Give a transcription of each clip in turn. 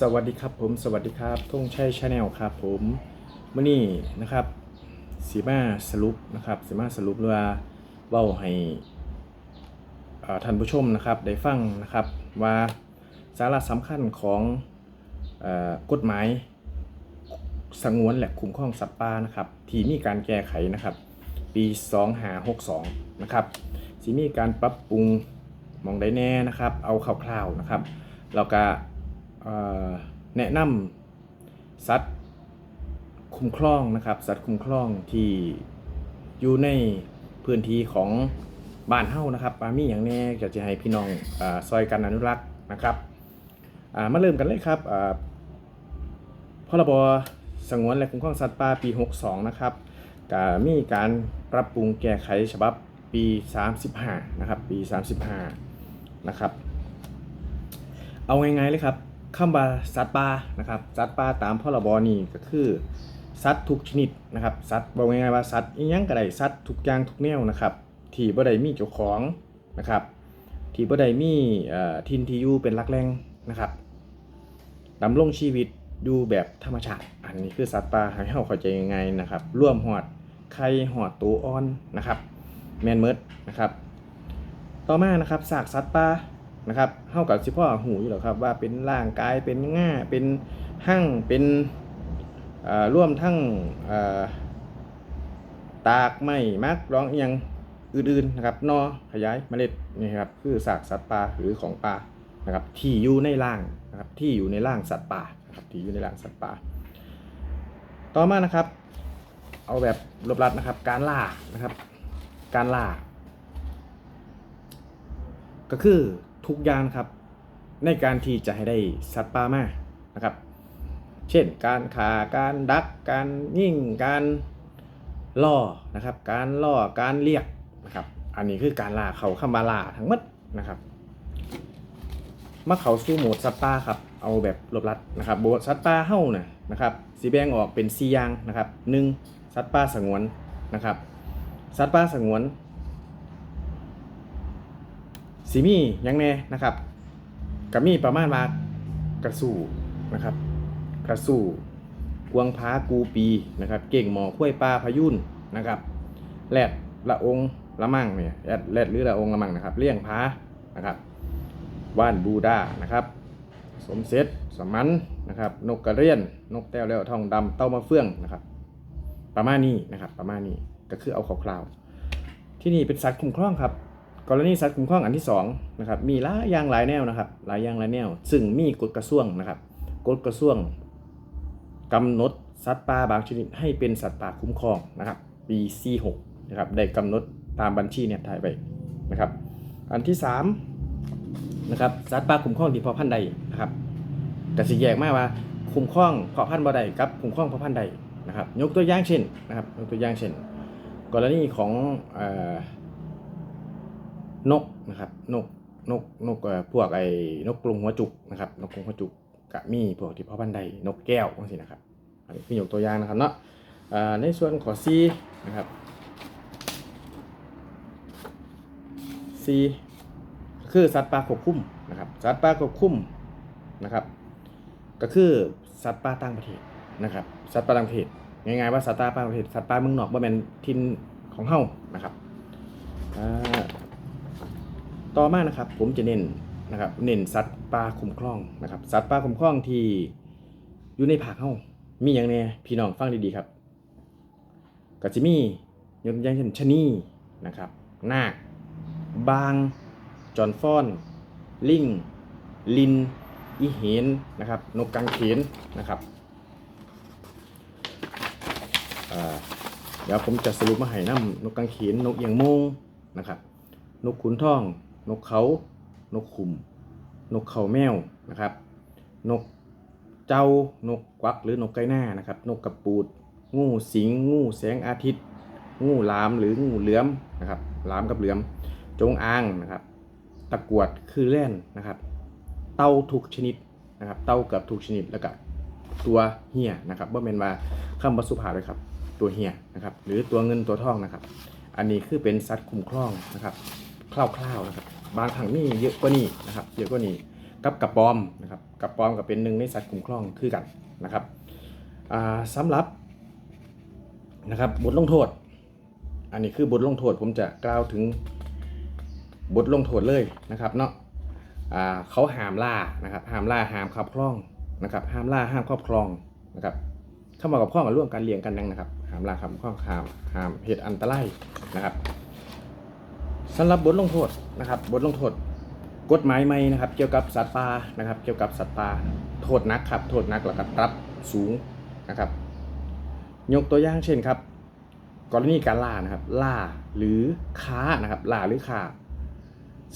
สวัสดีครับผมสวัสดีครับทงชัยชาแนลครับผมมื่อนี้นะครับสีมาสรุปนะครับสีมาสรุปว่าเว้าให้ท่านผู้ชมนะครับได้ฟังนะครับว่าสาระสำคัญของอกฎหมายสงวนและคุ้มครองสัตว์ป่านะครับที่มีการแก้ไขนะครับ ปี2562นะครับสีมีการปรับปรุงมองได้แน่นะครับ เอาคร่าวๆนะครับแล้วก็ แนะนำสัตว์คุ้มครองนะครับ สัตว์คุ้มครองที่อยู่ในพื้นที่ของบ้านเฮ้านะครับปามีอย่างแน่ก็จะให้พี่น้องอซอยกันอนุรักษ์นะครับมาเริ่มกันเลยครับพรบสงวนและคุ้มครองสัตว์ป่าปี 62 นะครับก็มีการปรับปรุงแก้ไขฉบับปี 35 นะครับ ปี 35 นะครับ เอาง่ายๆเลยครับ คำว่าสัตว์ป่านะครับสัตว์ป่าตามพรบนี่ก็คือสัตว์ทุกชนิดนะครับสัตว์บอกง่ายๆว่าสัตว์อีหยังก็ได้สัตว์ทุกอย่างทุกแนวนะครับที่บ่ได้มีเจ้าของนะครับที่บ่ได้มีเอ่อทินที่อยู่เป็นหลักแหล่งนะครับดำรงชีวิตอยู่แบบธรรมชาติ อันนี้คือสัตว์ป่าให้เฮาเข้าใจง่ายๆนะครับร่วมหอดไข่หอดตัวอ่อนนะครับแมนเมิดนะครับต่อมานะครับซากสัตว์ป่า นะครับเท่ากับสิพ่อหูอยู่หรอกครับว่าเป็นร่างกายเป็นง่าเป็นหั่งเป็นร่วมทั้งตากไม้มักร้องเอหยังอื่นๆนะครับนอขยายเมล็ดนี่ครับคือซากสัตว์ป่าหรือของป่านะครับที่อยู่ในร่างนะครับที่อยู่ในร่างสัตว์ป่านะครับที่อยู่ในร่างสัตว์ป่า ต่อมานะครับ เอาแบบรวบรัดนะครับ การล่านะครับ การล่า ก็คือ ทุกอย่างครับ ในการที่จะให้ได้สัตว์ป่ามานะครับ เช่นการขาการดัก การยิ่งการล่อนะครับ การล่อการเรียกนะครับ อันนี้คือการล่าเขาคำว่าล่าทั้งหมดนะครับมาเขาสู้โหมดสัตว์ป่าครับเอาแบบรวบรัดนะครับโบสัตว์ป่าเฮ้านะนะครับสีแบ่งออกเป็นสี่อย่างนะครับหนึ่งสัตว์ป่าสงวนนะครับสัตว์ป่าสงวน สีมียังแน่นะครับกมีประมาณว่ากระสู่นะครับ กระสู่กวงพากูปีนะครับ เก่งหมอข้วยปลาพายุนนะครับแรดละองละมั่งเนี่ยแรดแรดหรือละองละมั่งนะครับ เลี้ยงพานะครับ ว่านบูดานะครับสมเสร็จสมันนะครับ นกกระเรียน นกแต้วแล้วทองดำเต้ามาเฟื่องนะครับ ประมาณนี้นะครับ ประมาณนี้ก็คือเอาคร่าวๆที่นี่เป็นสัตว์คุ้มครองครับ กรณีสัตว์คุ้มครองอันที่2นะครับมีหลายอย่างหลายแนวนะครับหลายอย่างหลายแนว ซึ่งมีกฎกระทรวงนะครับกฎกระทรวงกำหนดสัตว์ป่าบางชนิดให้เป็นสัตว์ป่าคุ้มครองนะครับปี46นะครับได้กำหนดตามบัญชีเนี่ยถ่ายไปนะครับ อันที่3นะครับสัตว์ป่าคุ้มครองที่พาะพันใดนะครับแต่สิแยกมากว่าคุ้มครองเพาะพันธุ์บ่ใดกับคุ้มครองเพาะพันธุ์ใดนะครับ ยกตัวอย่างเช่นนะครับยกตัวอย่างเช่น กรณีของเอ่อ นกนะครับ นกนกนกเอ่อพวกไอ้นกกรงหัวจุกนะครับ นกกรงหัวจุกกะมีพวกที่พ่อพันธุ์ใดนกแก้วบางสินะครับ อันนี้คือยกตัวอย่างนะครับเนาะอ่าในส่วนของซีนะครับซีคือสัตว์ป่าควบคุมนะครับ สัตว์ป่าควบคุมนะครับ ก็คือสัตว์ป่าต่างประเทศนะครับ สัตว์ป่าต่างประเทศง่ายๆว่าสัตว์ป่าต่างประเทศสัตว์ป่าเมืองนอกบ่แม่นทินของเฮานะครับอ่า ต่อมานะครับผมจะเน้นนะครับเน้นสัตว์ป่าคุ้มครองนะครับสัตว์ป่าคุ้มครองที่อยู่ในภาคเฮามีอย่างแน่พี่น้องฟังดีๆครับก็จะมียกตัวอย่างเช่นชะนีนะครับนาคบางจอนฟอน ลิงลินอีเห็นนะครับนกกังเขนนะครับเดี๋ยวผมจะสรุปมาให้น้ำนกกังเขนนกเอียงโมงนะครับนกขุนทอง นกเขา นกขุม นกเขาแมวนะครับ นกเจ้านกกวักหรือนกไก่หน้านะครับ นกกระปูด งูสิง งูแสงอาทิตย์ งูหลามหรืองูเหลือมนะครับหลามกับเหลือม จงอางนะครับ ตะกรวดคือแล่นนะครับ เต่าทุกชนิดนะครับ เต่าเกับทุกชนิดแล้วก็ตัวเหี่ยนะครับว่าเป็นว่าคำบรสุภาเลยครับ ตัวเหี่ยนะครับ หรือตัวเงินตัวทองนะครับ อันนี้คือเป็นสัตว์คุ้มครองนะครับ คร่าวๆนะครับ บางครั้งนี่เยอะกว่านี้นะครับ เยอะกว่านี้กับกระปอมนะครับกระปอมก็เป็นหนึ่งในสัตว์คุ้มครองคือกันนะครับอ่าสำหรับนะครับบทลงโทษ อันนี้คือบทลงโทษผมจะกล่าวถึงบทลงโทษเลยนะครับเนาะเขาห้ามล่านะครับห้ามล่าห้ามครอบครองนะครับห้ามล่าห้ามครอบครองนะครับเข้ามากับข้องกับร่วมการเลี้ยงกันนั่งนะครับห้ามล่าห้ามครอบครองห้ามเหตุอันตรายนะครับ สำหรับบทลงโทษนะครับบทลงโทษกฎหมายใหม่นะครับ เกี่ยวกับสัตว์ป่านะครับ เกี่ยวกับสัตว์ป่าโทษนักครับโทษนักแล้วก็ปรับสูงนะครับ ยกตัวอย่างเช่นครับ กรณีการล่านะครับล่าหรือค้านะครับล่าหรือฆ่า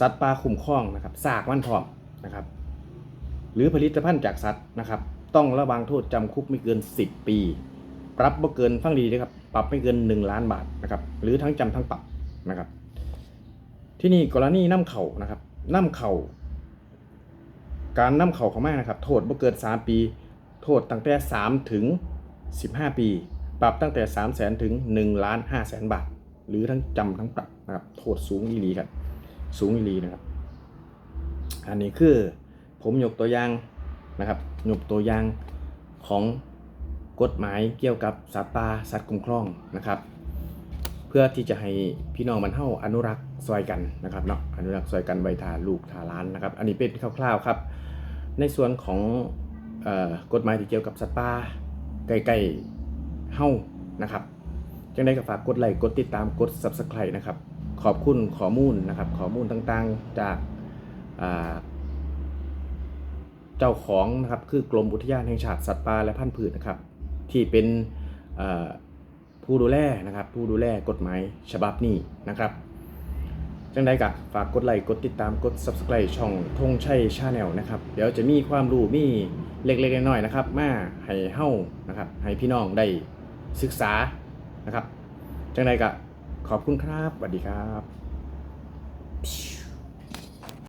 สัตว์ป่าคุ้มครองนะครับซากมันพร้อมนะครับ หรือผลิตภัณฑ์จากสัตว์นะครับ ต้องระวังโทษจำคุกไม่เกิน 10 ปี ปรับไม่เกินฟังดีนะครับปรับไม่เกิน 1 ล้านบาทนะครับ หรือทั้งจำทั้งปรับนะครับ ที่นี่กรณีน้ำเข่านะครับน้ำเข่าการน้ำเข่าเข้ามานะครับ โทษบ่เกิน3 ปี โทษตั้งแต่ 3 ถึง 15 ปี ปรับตั้งแต่ 3 0 0แสนถึง1ล้าน5แสนบาท หรือทั้งจำทั้งปรับนะครับ โทษสูงอีหลีครับสูงอีหลีนะครับ อันนี้คือผมยกตัวอย่างนะครับยกตัวอย่างของกฎหมายเกี่ยวกับสัตว์ป่าสัตว์คุ้มครองนะครับ เพื่อที่จะให้พี่น้องมันเท่าอนุรักษ์ซอยกันนะครับเนาะอนุรักษ์ซอยกันไว้ทาลูกทาล้านนะครับ อันนี้เป็นคร่าวๆครับ ในส่วนของออกฎหมายที่เกี่ยวกับสัตว์ป่าใกล้ๆเฮ้านะครับจังได้ก็ฝากกดไลค์กดติดตามกด subscribe นะครับ ขอบคุณข้อมูลนะครับข้อมูลต่างๆจากเจ้าของนะครับคือกรมอุทยานแห่งชาติสัตว์ป่าและพันธุ์พืชนะครับ ที่เป็นอ่อ ผู้ดูแลนะครับ ผู้ดูแลกฎหมายฉบับนี้นะครับ จังใดกับฝากกดไลค์กดติดตามกด subscribe ช่องธงชัยชาแนลนะครับ เดี๋ยวจะมีความรู้มีเล็กๆน้อยๆนะครับ มาให้เฮ้านะครับ ให้พี่น้องได้ศึกษานะครับ จังใดกับขอบคุณครับสวัสดีครับ